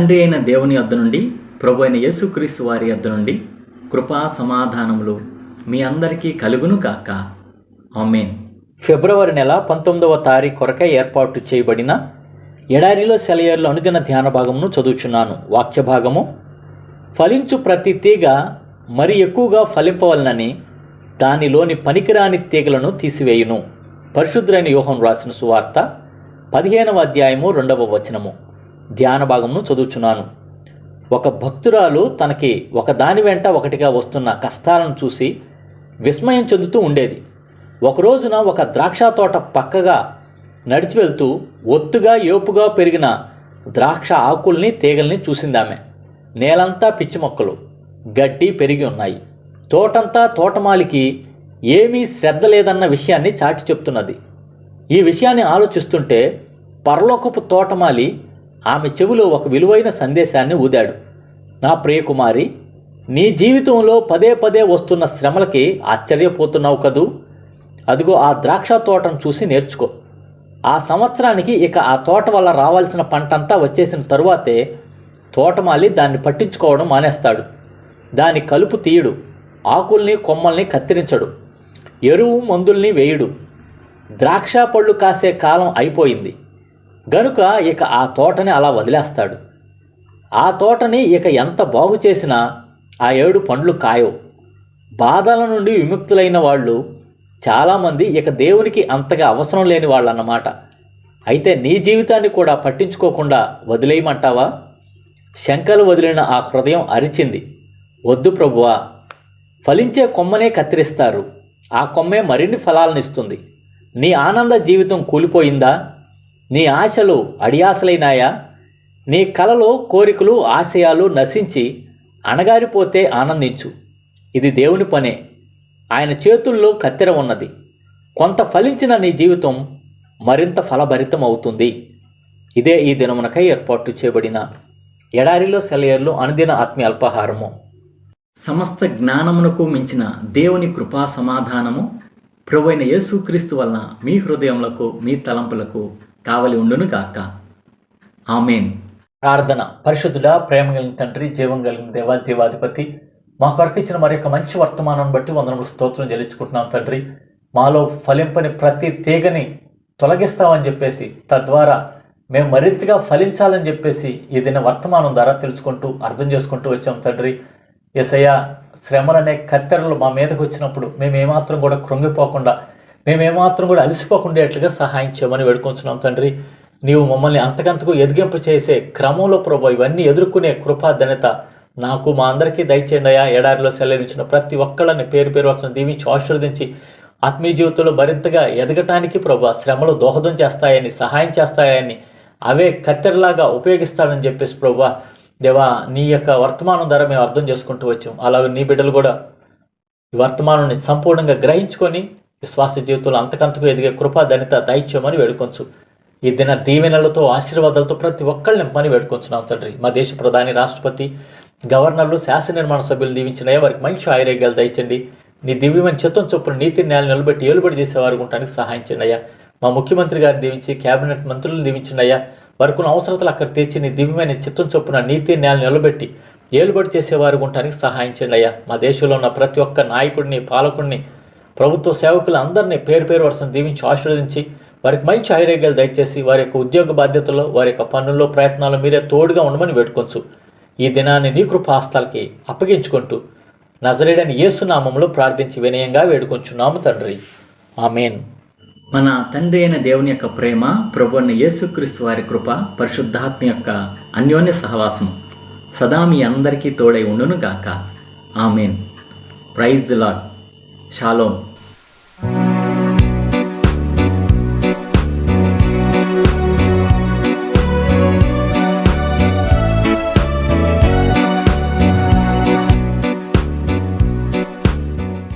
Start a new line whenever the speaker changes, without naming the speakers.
తండ్రి అయిన దేవుని వద్ద నుండి ప్రభు అయిన యేసుక్రీస్తు వారి వద్ద నుండి కృపా సమాధానములు మీ అందరికీ కలుగును కాక ఆమెన్. ఫిబ్రవరి నెల పంతొమ్మిదవ తారీఖు కొరకై ఏర్పాటు చేయబడిన ఎడారిలో సెలయర్లు అనుదిన ధ్యాన భాగమును చదువుచున్నాను. వాక్య భాగము ఫలించు ప్రతి తీగ మరి ఎక్కువగా ఫలింపవలనని దానిలోని పనికిరాని తీగలను తీసివేయును. పరిశుద్ధులైన యోహం రాసిన సువార్త పదిహేనవ అధ్యాయము రెండవ వచనము. ధ్యాన భాగమును చదువుచున్నాను. ఒక భక్తురాలు తనకి ఒకదాని వెంట ఒకటిగా వస్తున్న కష్టాలను చూసి విస్మయం చెందుతూ ఉండేది. ఒకరోజున ఒక ద్రాక్ష తోట పక్కగా నడిచి వెళ్తూ ఒత్తుగా ఏపుగా పెరిగిన ద్రాక్ష ఆకుల్ని తీగల్ని చూసిందామె. నేలంతా పిచ్చి మొక్కలు గడ్డి పెరిగి ఉన్నాయి. తోటంతా తోటమాలికి ఏమీ శ్రద్ధ లేదన్న విషయాన్ని చాటి చెప్తున్నది. ఈ విషయాన్ని ఆలోచిస్తుంటే పరలోకపు తోటమాలి ఆమె చెవిలో ఒక విలువైన సందేశాన్ని ఊదాడు. నా ప్రియకుమారి నీ జీవితంలో పదే పదే వస్తున్న శ్రమలకి ఆశ్చర్యపోతున్నావు కదూ? అదిగో ఆ ద్రాక్ష తోటను చూసి నేర్చుకో. ఆ సంవత్సరానికి ఇక ఆ తోట వల్ల రావాల్సిన పంటంతా వచ్చేసిన తరువాతే తోటమాలి దాన్ని పట్టించుకోవడం మానేస్తాడు. దాని కలుపు తీయడు ఆకుల్ని కొమ్మల్ని కత్తిరించడు ఎరువు మందుల్ని వేయడు. ద్రాక్ష పళ్ళు కాసే కాలం అయిపోయింది. గనుక ఇక ఆ తోటని అలా వదిలేస్తాడు. ఆ తోటని ఇక ఎంత బాగు చేసినా ఆ ఏడు పండ్లు కాయవు. బాధల నుండి విముక్తులైన వాళ్ళు చాలామంది ఇక దేవునికి అంతగా అవసరం లేని వాళ్ళు అన్నమాట అయితే నీ జీవితాన్ని కూడా పట్టించుకోకుండా వదిలేయమంటావా? శంకలు వదిలిన ఆ హృదయం అరిచింది. వద్దు ప్రభువా ఫలించే కొమ్మనే కత్తిరిస్తారు. ఆ కొమ్మే మరిన్ని ఫలాలనిస్తుంది. నీ ఆనంద జీవితం కూలిపోయిందా? నీ ఆశలు అడియాసలైనాయా? నీ కలలో కోరికలు ఆశయాలు నశించి అణగారిపోతే ఆనందించు. ఇది దేవుని పనే. ఆయన చేతుల్లో కత్తెర ఉన్నది. కొంత ఫలించిన నీ జీవితం మరింత ఫలభరితం అవుతుంది ఇదే ఈ దినమునకై ఏర్పాటు చేయబడిన ఎడారిలో సెలయర్లు అనుదిన ఆత్మీయ అల్పాహారము సమస్త జ్ఞానమునకు మించిన దేవుని కృపా సమాధానము. ప్రభువైన యేసుక్రీస్తు వలన మీ హృదయములకు మీ తలంపులకు కావలి ఉండును కాక ఆమెన్. ప్రార్థన. పరిశుద్ధుల ప్రేమ కలిగిన తండ్రి జీవం కలిగిన దేవ జీవాధిపతి మా కొరకు ఇచ్చిన మరి యొక్క మంచి వర్తమానం బట్టి వందనములు స్తోత్రం చెల్లించుకుంటున్నాం తండ్రి. మాలో ఫలింపని ప్రతి తీగని తొలగిస్తామని చెప్పేసి తద్వారా మేము మరింతగా ఫలించాలని చెప్పేసి ఈ వర్తమానం ద్వారా తెలుసుకుంటూ అర్థం చేసుకుంటూ వచ్చాం తండ్రి. ఎసయ శ్రమలనే కత్తెరలు మా మీదకు వచ్చినప్పుడు మేము ఏమాత్రం కూడా కృంగిపోకుండా మేమేమాత్రం కూడా అలసిపోకుండేట్లుగా సహాయం చేయమని వేడుకొంచున్నాం తండ్రి. నీవు మమ్మల్ని అంతకంతకు ఎదిగింపు చేసే క్రమంలో ప్రభు ఇవన్నీ ఎదుర్కొనే కృపా ధన్యత నాకు మా అందరికీ దయచేయండి అయ్యా. ఎడారిలో సెలవించిన ప్రతి ఒక్కళ్ళని పేరు పేరు వస్తున్న దీవించి ఆశీర్వదించి ఆత్మీయ జీవితంలో మరింతగా ఎదగటానికి ప్రభు శ్రమలు దోహదం చేస్తాయని సహాయం చేస్తాయని అవే కత్తెరలాగా ఉపయోగిస్తాడని చెప్పేసి ప్రభు దేవా నీ యొక్క వర్తమానం ద్వారా మేము అర్థం చేసుకుంటూ వచ్చాం. అలాగే నీ బిడ్డలు కూడా ఈ వర్తమానాన్ని సంపూర్ణంగా గ్రహించుకొని విశ్వాస జీవితంలో అంతకంతకు ఎదిగే కృపా ధనిత దైత్యమని వేడుకొంచు. ఈ దిన దీవెనలతో ఆశీర్వాదాలతో ప్రతి ఒక్కళ్ళని నింపని వేడుకొంచున్నాం తండ్రి. మా దేశ ప్రధాని రాష్ట్రపతి గవర్నర్లు శాసన నిర్మాణ సభ్యులు దీవించినయ్యా వారికి మంచి ఆయుర్వేగాలు దయచండి. నీ దివ్యమైన చిత్తం చొప్పున నీతి న్యాయాలు నిలబెట్టి ఏలుబడి చేసేవారు ఉండటానికి సహాయం చేయండి అయ్యా. మా ముఖ్యమంత్రి గారిని దీవించి కేబినెట్ మంత్రులను దీవించినయ్యా వరకున్న వారికి ఉన్న అవసరతలు అక్కడ తీర్చి నీ దివ్యమైన చిత్తం చొప్పున నీతి న్యాయాలు నిలబెట్టి ఏలుబడి చేసేవారు ఉండటానికి సహాయం చేయండి అయ్యా. మా దేశంలో ఉన్న ప్రతి ఒక్క నాయకుడిని పాలకుడిని ప్రభుత్వ సేవకులు అందరినీ పేరు పేరు వరుసను దీవించి ఆశీర్వదించి వారికి మంచి ఆయుర్వేగాలు దయచేసి వారి యొక్క ఉద్యోగ బాధ్యతల్లో వారి యొక్క పనుల్లో ప్రయత్నాల్లో మీరే తోడుగా ఉండమని వేడుకొంచు. ఈ దినాన్ని నీ కృప హస్తాలకి అప్పగించుకుంటూ నజరేడని యేసునామంలో ప్రార్థించి వినయంగా వేడుకొంచున్నాము తండ్రి. ఆమెన్. మన తండ్రి అయిన దేవుని యొక్క ప్రేమ ప్రభు అయిన యేసుక్రీస్తు వారి కృప పరిశుద్ధాత్మ యొక్క అన్యోన్య సహవాసము సదా మీ అందరికీ తోడై ఉండును గాక amen. Praise the lord shalom